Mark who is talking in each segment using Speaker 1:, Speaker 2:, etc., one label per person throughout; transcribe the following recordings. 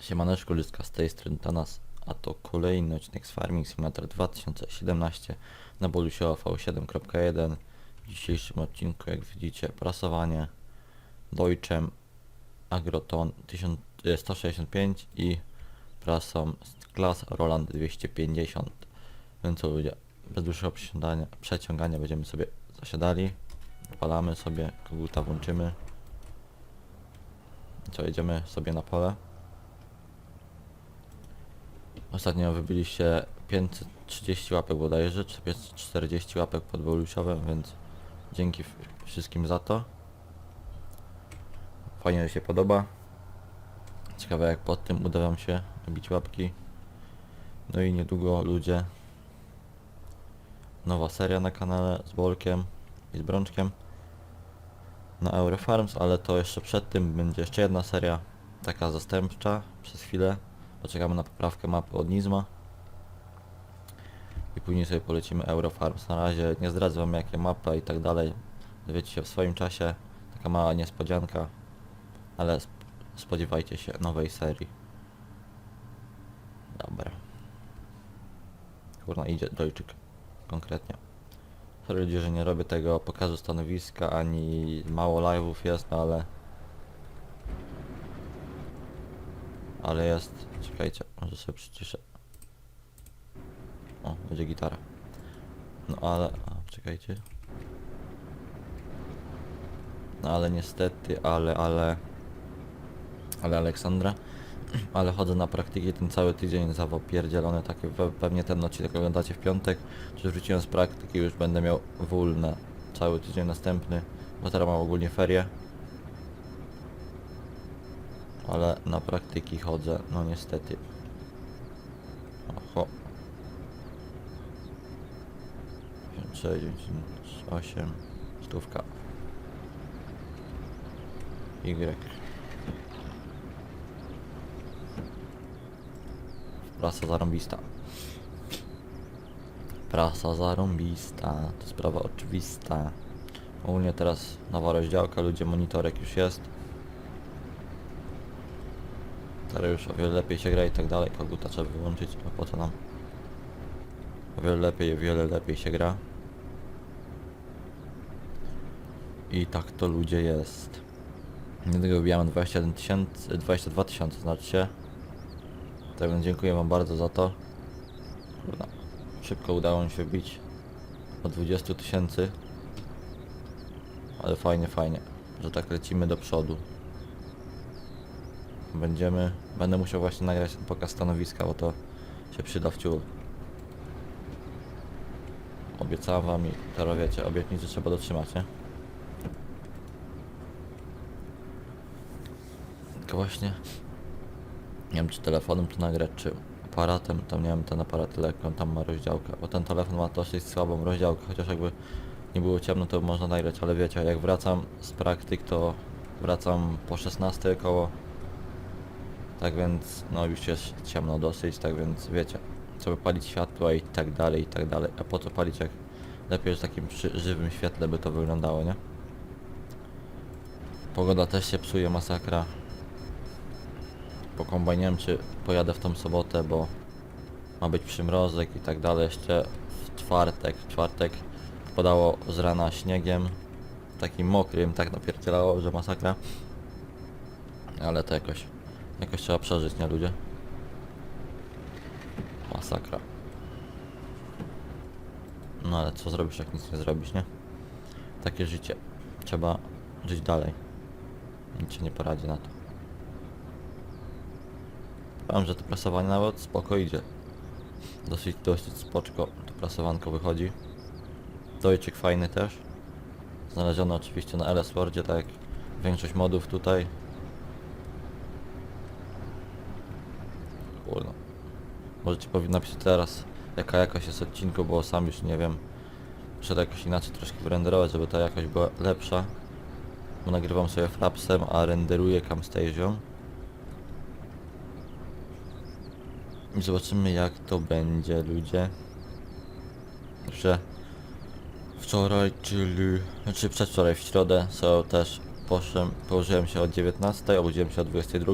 Speaker 1: Siemaneczko, Lyska z tej strony Tanas, a to kolejny odcinek z Farming Simulator 2017 na Bolusiowa V7.1 W dzisiejszym odcinku, jak widzicie, prasowanie Deutschem Agroton 1000 e, 165 i prasą klas Roland 250 Więc ludzie, bez dłuższego przeciągania, będziemy sobie zasiadali. Odpalamy sobie, koguta włączymy. Co, jedziemy sobie na pole Ostatnio wybiliście 530 łapek bodajże, czy 540 łapek pod Bolusiowem, więc dzięki wszystkim za to. Fajnie, się podoba. Ciekawe jak pod tym uda wam się bić łapki. No i niedługo ludzie. Nowa seria na kanale z Bolkiem i z Brączkiem na Eurofarms, ale to jeszcze przed tym będzie jeszcze jedna seria, taka zastępcza przez chwilę. Poczekamy na poprawkę mapy od Nizma. I później sobie polecimy Eurofarms. Na razie nie zdradzę wam jakie mapa i tak dalej. Dowiecie się w swoim czasie. Taka mała niespodzianka. Ale sp- spodziewajcie się nowej serii. Dobra. Kurna idzie Dojczyk. Konkretnie. Sorry ludzie, że nie robię tego pokazu stanowiska, ani mało live'ów jest, no ale... Ale jest... Czekajcie, może sobie przyciszę. O, będzie gitara. No ale... A, czekajcie. No ale niestety, ale, ale... Ale Aleksandra. Ale chodzę na praktyki ten cały tydzień zawał pierdzielony, taki we, pewnie ten odcinek oglądacie w piątek, że wróciłem z praktyki, już będę miał wolne cały tydzień następny, bo teraz mam ogólnie ferie. Ale na praktyki chodzę, no niestety. Oho. 6, 8, stówka. Y. Prasa zarąbista. Prasa zarąbista, to sprawa oczywista. Ogólnie teraz nowa rozdziałka, ludzie monitorek już jest. Teraz już o wiele lepiej się gra i tak dalej, koguta trzeba wyłączyć, a po co nam? O wiele lepiej, o wiele lepiej się gra. I tak to ludzie jest. Niedługo wybijamy 21 tysięcy, 22 tysiące znaczy się. Tak więc dziękuję wam bardzo za to. Kurna, Szybko udało mi się wbić o 20 tysięcy. Ale fajnie, fajnie, że tak lecimy do przodu. Będziemy, będę musiał właśnie nagrać ten pokaz stanowiska, bo to się przyda w ciul. Obiecałem wam i teraz wiecie, obietnicy trzeba dotrzymać, nie? Tylko właśnie nie wiem czy telefonem to nagrać, czy aparatem, tam nie wiem ten aparat ile tam ma rozdziałkę, bo ten telefon ma dosyć słabą rozdziałkę, chociaż jakby nie było ciemno to można nagrać, ale wiecie, jak wracam z praktyk to wracam po 16 koło, tak więc no już jest ciemno dosyć, tak więc wiecie, trzeba palić światła i tak dalej, i tak dalej, a po co palić jak lepiej w takim żywym świetle by to wyglądało, nie? Pogoda też się psuje, masakra po kombajnie, nie wiem czy pojadę w tą sobotę, bo ma być przymrozek i tak dalej. Jeszcze w czwartek, w czwartek padało z rana śniegiem, takim mokrym, tak napierdzielało, że masakra. Ale to jakoś, jakoś trzeba przeżyć, nie ludzie? Masakra. No ale co zrobisz, jak nic nie zrobisz, nie? Takie życie. Trzeba żyć dalej. Nic się nie poradzi na to. Powiem, że to prasowanie nawet spoko idzie. Dosyć, dosyć spoczko to prasowanko wychodzi. Dojczyk fajny też. Znaleziony oczywiście na LS Wordzie, tak jak większość modów tutaj. Możecie napisać teraz jaka jakość jest odcinku, bo sam już nie wiem. To jakoś inaczej troszkę wyrenderować, żeby ta jakość była lepsza. Bo nagrywam sobie Frapsem, a renderuję Camstasią. I zobaczymy jak to będzie ludzie. Że wczoraj, czyli znaczy przedwczoraj w środę so też poszłem, położyłem się o 19, obudziłem się o 22.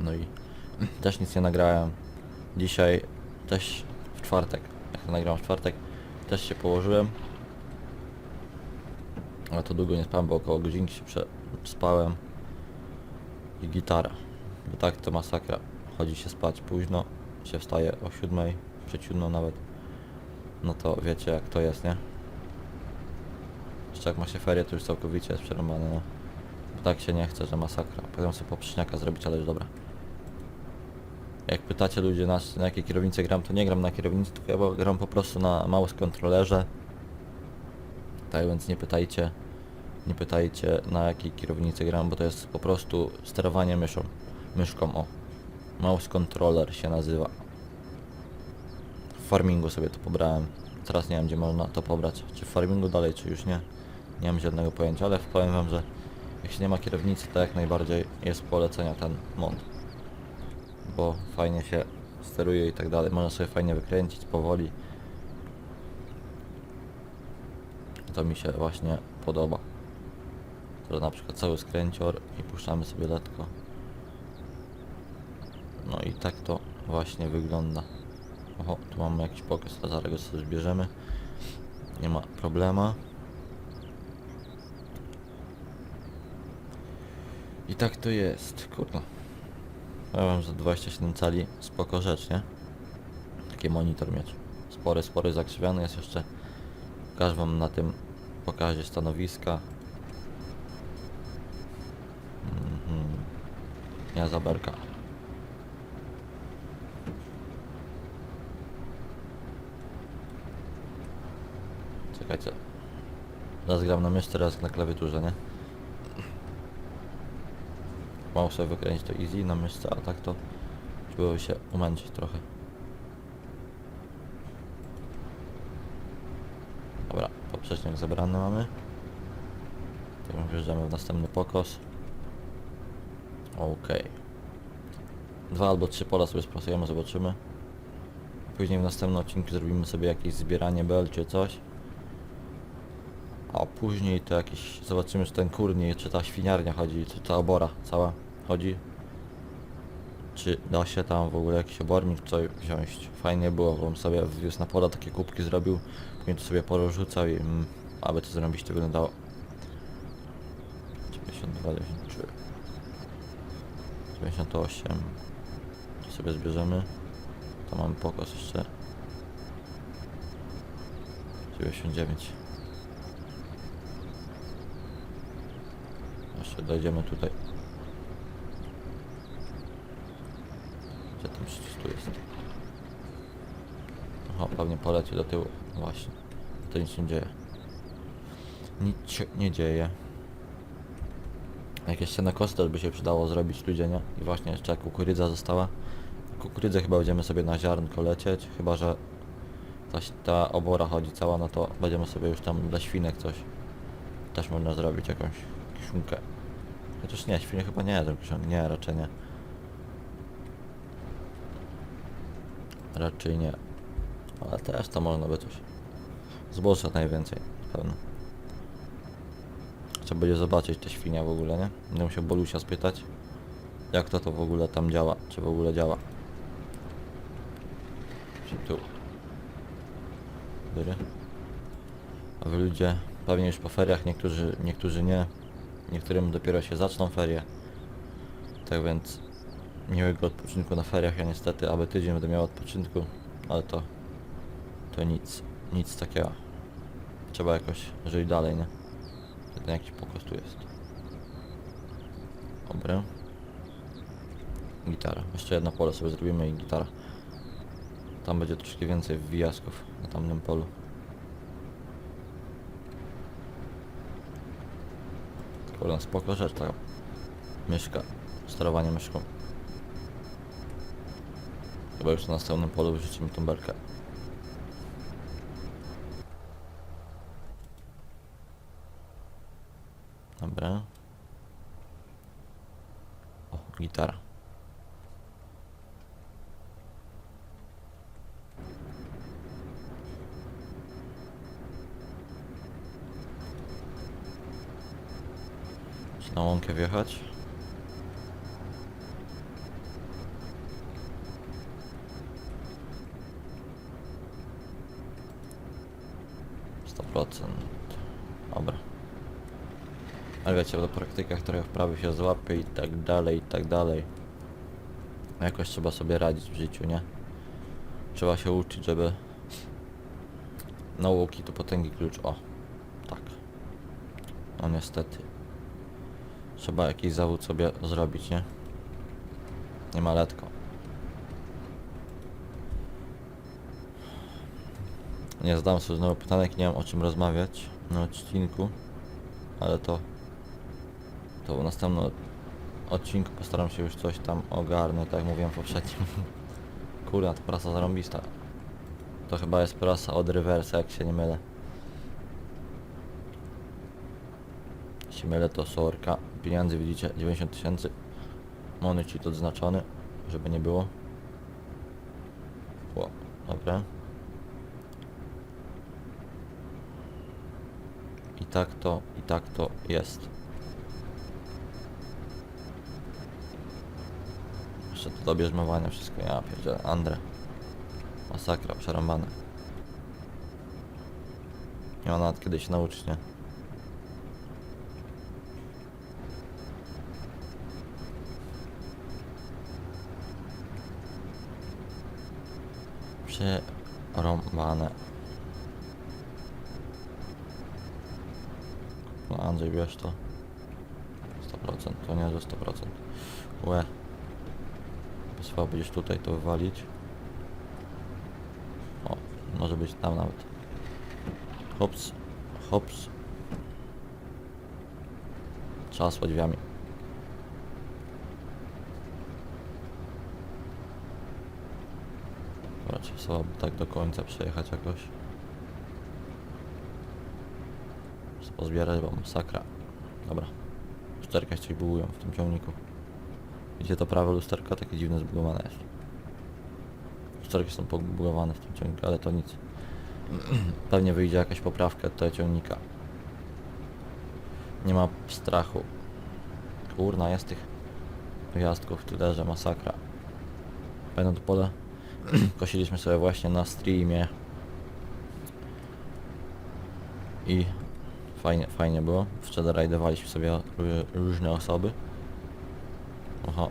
Speaker 1: No i też nic nie nagrałem. Dzisiaj też w czwartek, jak to nagrałem w czwartek, też się położyłem. Ale to długo nie spałem, bo około godzinki się przespałem. I gitara. Bo tak to masakra. Chodzi się spać późno, się wstaje o siódmej, przed siódmą nawet. No to wiecie jak to jest, nie? Jeszcze jak ma się ferie, to już całkowicie jest przerąbane, no. Bo tak się nie chce, że masakra. Potem sobie poprzeczniaka zrobić, ale już dobra. Jak pytacie ludzie na, na jakiej kierownicy gram, to nie gram na kierownicy, tylko ja gram po prostu na mouse kontrolerze. Tak więc nie pytajcie, nie pytajcie na jakiej kierownicy gram, bo to jest po prostu sterowanie myszą. Myszką, o. Mouse controller się nazywa. W farmingu sobie to pobrałem. Teraz nie wiem gdzie można to pobrać. Czy w farmingu dalej, czy już nie. Nie mam żadnego pojęcia, ale powiem wam, że się nie ma kierownicy, to jak najbardziej jest polecenia ten mod. Bo fajnie się steruje i tak dalej. Można sobie fajnie wykręcić powoli. To mi się właśnie podoba. To na przykład cały skręcior i puszczamy sobie letko. No i tak to właśnie wygląda. Oho, tu mamy jakiś pokres, a zaraz go sobie zbierzemy. Nie ma problema. I tak to jest, kurde. Powiem, że 27 cali spoko rzecz, nie? Taki monitor mieć. Spory, spory, zakrzywiony jest jeszcze. Pokażę wam na tym pokazie stanowiska. Mhm. Ja zaberka. Czekajcie. Raz gram na myszce, raz na klawiaturze, nie? Mało sobie wykręcić to easy na myszce, a tak to było się umęczyć trochę. Dobra, poprzecznik zebrany mamy. Tak wjeżdżamy w następny pokos. Okej. Dwa albo trzy pola sobie sprasujemy, zobaczymy. Później w następnym odcinku zrobimy sobie jakieś zbieranie bel czy coś. A później to jakieś, zobaczymy czy ten kurnik, czy ta świniarnia chodzi, czy ta obora cała chodzi. Czy da się tam w ogóle jakiś obornik coś wziąć. Fajnie było, bo bym sobie wwiózł na pola takie kubki zrobił, później to sobie porozrzucał i mm, aby to zrobić to wyglądało. 92, 93, 98. To sobie zbierzemy. To mamy pokos jeszcze. 99. Jeszcze dojdziemy tutaj. Gdzie ten przycisk tu jest? Aha, pewnie poleci do tyłu. Właśnie. To nic nie dzieje. Nic się nie dzieje. Jak jeszcze na kostę by się przydało zrobić ludzie, nie? I właśnie jeszcze kukurydza została. Kukurydzę chyba będziemy sobie na ziarnko lecieć, chyba że ta, ta obora chodzi cała, no to będziemy sobie już tam dla świnek coś. Też można zrobić jakąś kiszonkę. Chociaż nie, świnie chyba nie jedzą kiszonki, nie, raczej nie. Raczej nie. Ale też to można by coś. Zboża najwięcej, na pewno. Trzeba będzie zobaczyć te świnia w ogóle, nie? Będę musiał Bolusia spytać, jak to to w ogóle tam działa, czy w ogóle działa. Czy tu. Dobry. A wy ludzie pewnie już po feriach, niektórzy, niektórzy nie. Niektórym dopiero się zaczną ferie. Tak więc miłego odpoczynku na feriach. Ja niestety, aby tydzień będę miał odpoczynku, ale to to nic, nic takiego. Trzeba jakoś żyć dalej, nie? Ten jakiś pokos tu jest. Dobra. Gitara. Jeszcze jedno pole sobie zrobimy i gitara. Tam będzie troszkę więcej wwijasków na tamtym polu. Kurde, spoko rzecz taka. Myszka. Sterowanie myszką. Chyba już na następnym polu wrzucimy tą. Dobra. O, gitara. Na łąkę wjechać? Sto procent. Dobra. Ale wiecie, do praktykach trochę wprawy się złapie i tak dalej, i tak dalej. Jakoś trzeba sobie radzić w życiu, nie? Trzeba się uczyć, żeby nauki to potęgi klucz. O, tak. No niestety. Trzeba jakiś zawód sobie zrobić, nie? Nie ma letko. Nie zadam sobie znowu pytanek, nie wiem o czym rozmawiać na odcinku, ale to to w następnym odcinku postaram się już coś tam ogarnąć, tak jak mówiłem w poprzednim. Kurna, to prasa zarąbista. To chyba jest prasa od rewersa, jak się nie mylę. Się mylę, to sorka. Pieniędzy widzicie, 90 tysięcy. Mony ci to odznaczony, żeby nie było. O, dobra. I tak to, i tak to jest. Jeszcze to do bierzmowania wszystko, ja pierdzielę, Andre. Masakra, przerąbane. Nie ma nawet kiedy się nauczyć, nie? Przerąbane. No Andrzej, wiesz to. 100%, to nie, że 100%. Łe. Wysłał będziesz tutaj to wywalić. O, może być tam nawet. Hops, hops. Trzasło drzwiami. Dobra, trzeba tak do końca przejechać jakoś. Pozbierać, bo masakra. Dobra. Lusterka się bugują w tym ciągniku. Widzicie to prawe lusterko takie dziwne zbugowane jest. Lusterki są pobugowane w tym ciągniku, ale to nic. Pewnie wyjdzie jakaś poprawka tego ciągnika. Nie ma strachu. Kurna, jest tych gwiazdków tyle, że masakra. Pamiętam to pole? Kosiliśmy sobie właśnie na streamie. I fajnie, fajnie było. Wczoraj rajdowaliśmy sobie ró- różne osoby. Aha.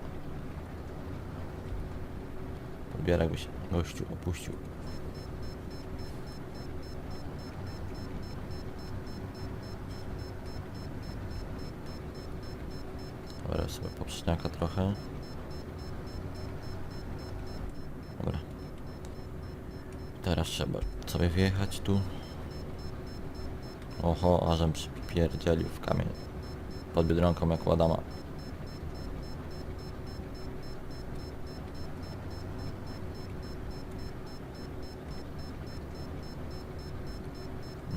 Speaker 1: Podbierak by się gościu opuścił. Dobra, sobie poprzedniaka trochę. Dobra. Teraz trzeba sobie wjechać tu. Oho, ażem przypierdzielił w kamień. Pod Biedronką jak Ładama.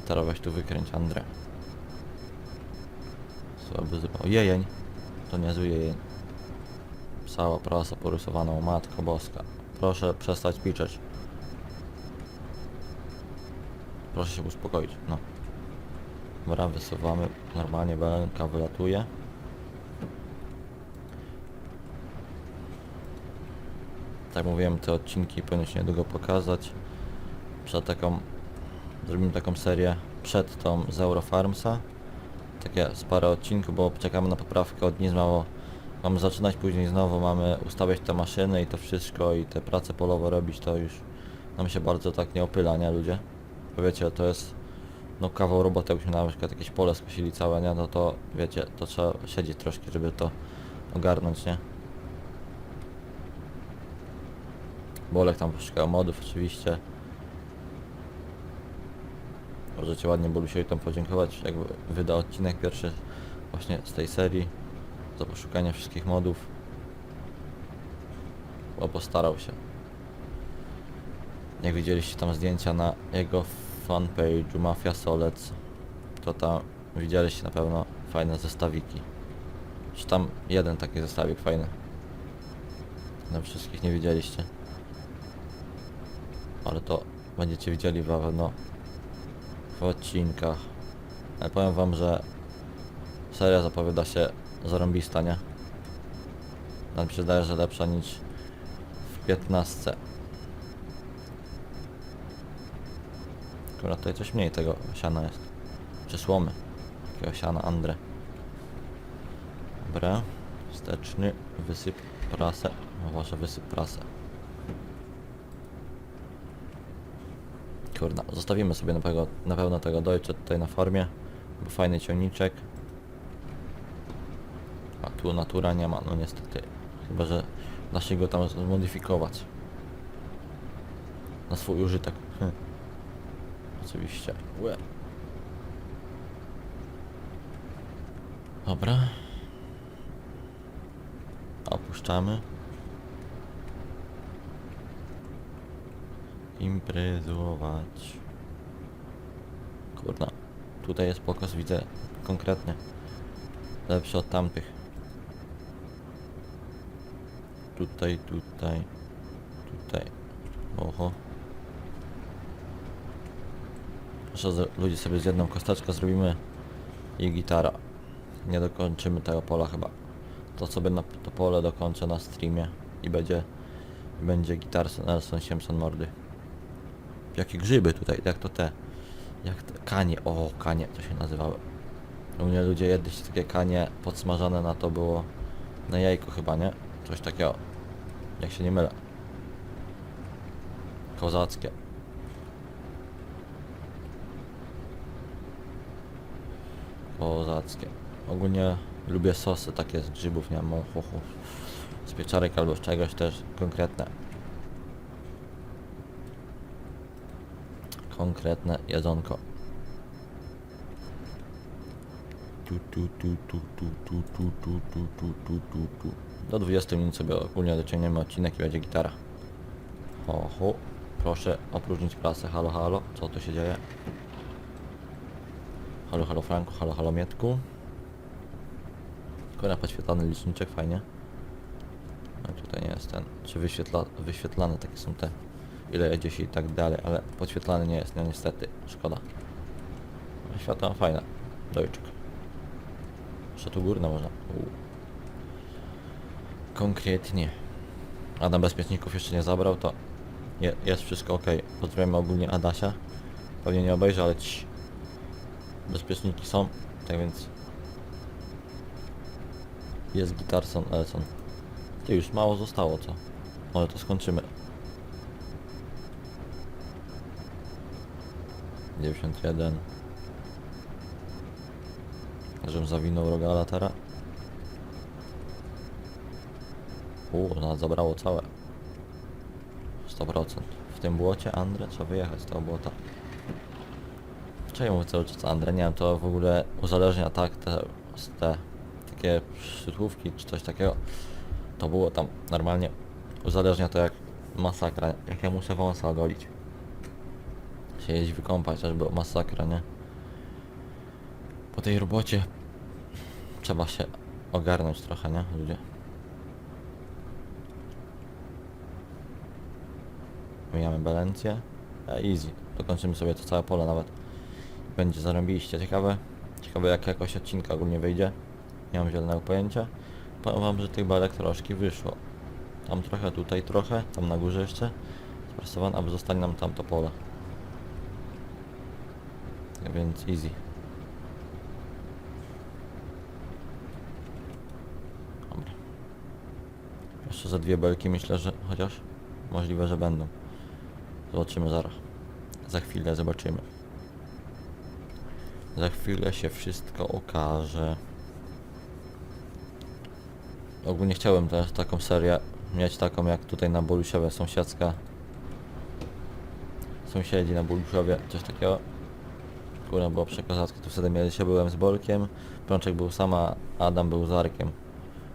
Speaker 1: Teraz weź tu wykręć Andrę. Słaby. O, jejeń. To niezły jejeń. Cała prasa porysowana, matko boska. Proszę przestać piczeć. Proszę się uspokoić, no. Dobra, wysuwamy. Normalnie belenka wylatuje. Tak mówiłem, te odcinki powinny się niedługo pokazać. Przed taką... Zrobimy taką serię przed tą z Eurofarmsa. Takie z parę odcinków, bo czekamy na poprawkę od nic mało. Mamy zaczynać później znowu, mamy ustawiać te maszyny i to wszystko i te prace polowe robić, to już nam się bardzo tak nie opyla, nie ludzie? Wiecie, to jest no kawał roboty, jakbyśmy na przykład jakieś pole skosili całe, nie? No to wiecie, to trzeba siedzieć troszkę, żeby to ogarnąć, nie? Bolek tam poszukał modów oczywiście. Możecie ładnie Bolusiowi tam podziękować, jakby wyda odcinek pierwszy właśnie z tej serii za poszukanie wszystkich modów. Bo postarał się. Jak widzieliście tam zdjęcia na jego fanpage'u Mafia Solec, to tam widzieliście na pewno fajne zestawiki. Czy tam jeden taki zestawik fajny. Na wszystkich nie widzieliście. Ale to będziecie widzieli pewno w odcinkach. Ale powiem wam, że seria zapowiada się zarąbista, nie? Nam się zdaje, że lepsza niż w 15. Akurat tutaj coś mniej tego siana jest. Czy słomy. Takiego siana Andre. Dobra. Wsteczny. Wysyp prasę. No właśnie wysyp prasę. Kurna, zostawimy sobie na pewno, na pewno tego Deutsche tutaj na formie. Bo fajny ciągniczek. A tu natura nie ma, no niestety. Chyba, że da się go tam zmodyfikować. Na swój użytek. Oczywiście. Łe. Dobra. Opuszczamy. Imprezować. Kurna. Tutaj jest pokaz, widzę konkretnie. Lepszy od tamtych. Tutaj, tutaj, tutaj. Oho. Z- ludzie sobie z jedną kosteczkę zrobimy i gitara. Nie dokończymy tego pola chyba. To sobie na to pole dokończę na streamie i będzie będzie gitar Nelson Simpson mordy. Jakie grzyby tutaj, jak to te. Jak te kanie, o kanie to się nazywały. U mnie ludzie jedli takie kanie podsmażane na to było na jajku chyba, nie? Coś takiego. Jak się nie mylę. Kozackie. Kozackie. Ogólnie lubię sosy takie z grzybów, nie wiem, mochuchu. Z pieczarek albo z czegoś też konkretne. Konkretne jedzonko. Tu, tu, tu, tu, tu, tu, tu, tu, tu, tu, tu. Do 20 minut sobie ogólnie dociągniemy odcinek i będzie gitara. Ho, ho. Proszę opróżnić prasę. Halo, halo. Co tu się dzieje? Halo, halo Franku, halo, halo Mietku. Na podświetlany liczniczek, fajnie. No tutaj nie jest ten, czy wyświetla, wyświetlane takie są te, ile jedzie i tak dalej, ale podświetlany nie jest, no niestety, szkoda. Światła fajne, dojczek. Jeszcze tu górne można. U. Konkretnie. Adam bezpieczników jeszcze nie zabrał, to je, jest wszystko ok. Pozdrawiamy ogólnie Adasia. Pewnie nie obejrzy, ale ci bezpieczniki są, tak więc jest Gitarson Elson. Ty już mało zostało, co? Może to skończymy. 91 Żebym zawinął rogala teraz. Uuu, nas zabrało całe. 100%. W tym błocie, Andre, trzeba wyjechać z tego błota. Czemu cały czas Andre? Nie wiem, to w ogóle uzależnia tak te, te takie szczytłówki czy coś takiego. To było tam normalnie. Uzależnia to jak masakra. Jak ja muszę wąsa ogolić. Się jeść wykąpać, aż było masakra, nie? Po tej robocie trzeba się ogarnąć trochę, nie? Ludzie. Mijamy balencję. E, easy. Dokończymy sobie to całe pole nawet. Będzie zarąbiście. Ciekawe. Ciekawe jak jakoś odcinka ogólnie wyjdzie. Nie mam zielonego pojęcia. Powiem wam, że tych belek troszkę wyszło. Tam trochę, tutaj trochę, tam na górze jeszcze. Sprasowane, aby zostanie nam tamto pole. Tak Więc easy. Dobra. Jeszcze za dwie belki myślę, że chociaż możliwe, że będą. Zobaczymy zaraz. Za chwilę zobaczymy. Za chwilę się wszystko okaże. Ogólnie chciałem też taką serię mieć taką jak tutaj na Boluszowie sąsiedzka. Sąsiedzi na Boluszowie, coś takiego. Kurwa było przekozackie, tu wtedy mieliście, byłem z Bolkiem, Prączek był sama, Adam był z Arkiem.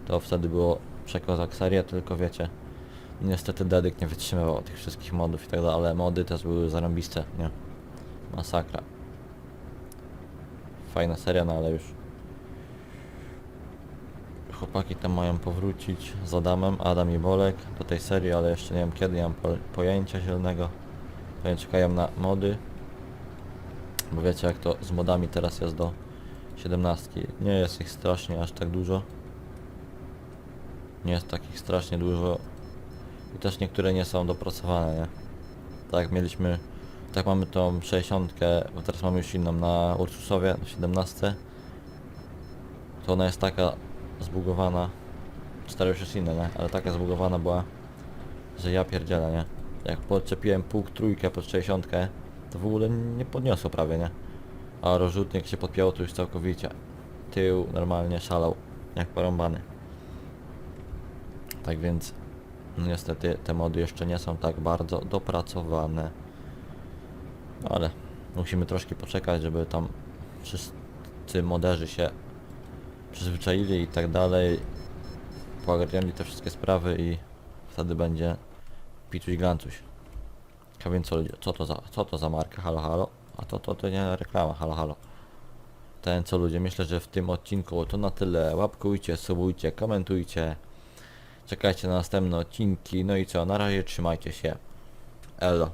Speaker 1: To wtedy było przekozak seria, tylko wiecie, niestety Dedyk nie wytrzymywał tych wszystkich modów i tak dalej, ale mody też były zarąbiste, nie? Masakra. Fajna seria, no ale już chłopaki tam mają powrócić z Adamem, Adam i Bolek do tej serii, ale jeszcze nie wiem kiedy, nie mam po, pojęcia zielonego. Pewnie czekają na mody. Bo wiecie jak to z modami teraz jest do 17. Nie jest ich strasznie aż tak dużo. Nie jest takich strasznie dużo. I też niektóre nie są dopracowane, nie? Tak mieliśmy Tak mamy tą 60, bo teraz mamy już inną na Ursusowie, na 17. To ona jest taka zbugowana. Stara już jest inna, nie? Ale taka zbugowana była, że ja pierdzielę, nie? Jak podczepiłem pół trójkę pod 60, to w ogóle nie podniosło prawie, nie? A rozrzutnik się podpięło to już całkowicie. Tył normalnie szalał, jak porąbany. Tak więc, no niestety te mody jeszcze nie są tak bardzo dopracowane. Ale musimy troszkę poczekać, żeby tam wszyscy moderzy się przyzwyczaili i tak dalej. Pogarniali te wszystkie sprawy i wtedy będzie pituś glancuś. A więc co co to za, co to za marka? Halo halo? A to, to, to nie reklama, halo halo. Ten co ludzie, myślę, że w tym odcinku to na tyle. Łapkujcie, subujcie, komentujcie. Czekajcie na następne odcinki. No i co, na razie trzymajcie się. Elo.